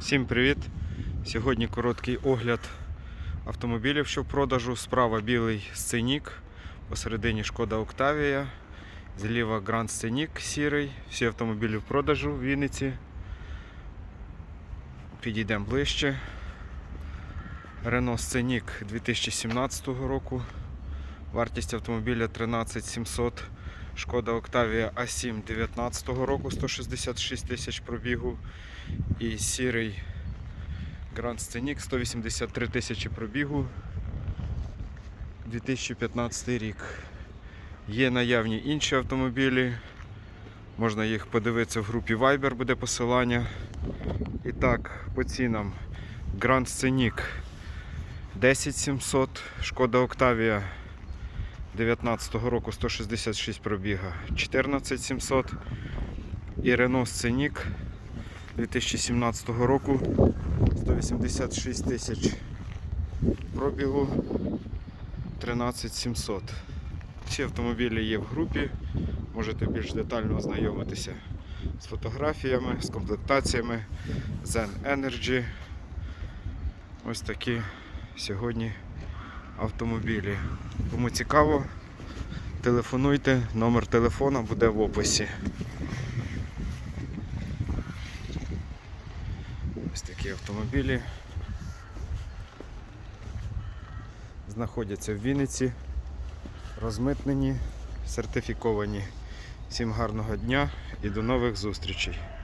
Всім привіт! Сьогодні короткий огляд автомобілів, що в продажу. Справа білий сценік, посередині шкода Октавія, зліва Гранд Сценік сірий. Всі автомобілі в продажу в Вінниці. Підійдемо ближче. Renault Сценік 2017 року. Вартість автомобіля 13700. Шкода Октавія А7 19 року 166 тисяч пробігу. І сірий Grand Scenic 183 тисячі пробігу 2015 рік. Є наявні інші автомобілі. Можна їх подивитися в групі Viber, буде посилання. І так, по цінам Grand Scenic 10700, Шкода Octavia 19 року 166 пробіга 14700 і Renault Scenic 2017 року 186 тисяч пробігу 13700. Всі автомобілі є в групі, можете більш детально ознайомитися з фотографіями, з комплектаціями Zen Energy. Ось такі сьогодні автомобілі. Кому цікаво, телефонуйте, номер телефона буде в описі. Ось такі автомобілі знаходяться в Вінниці, розмитнені, сертифіковані. Всім гарного дня і до нових зустрічей!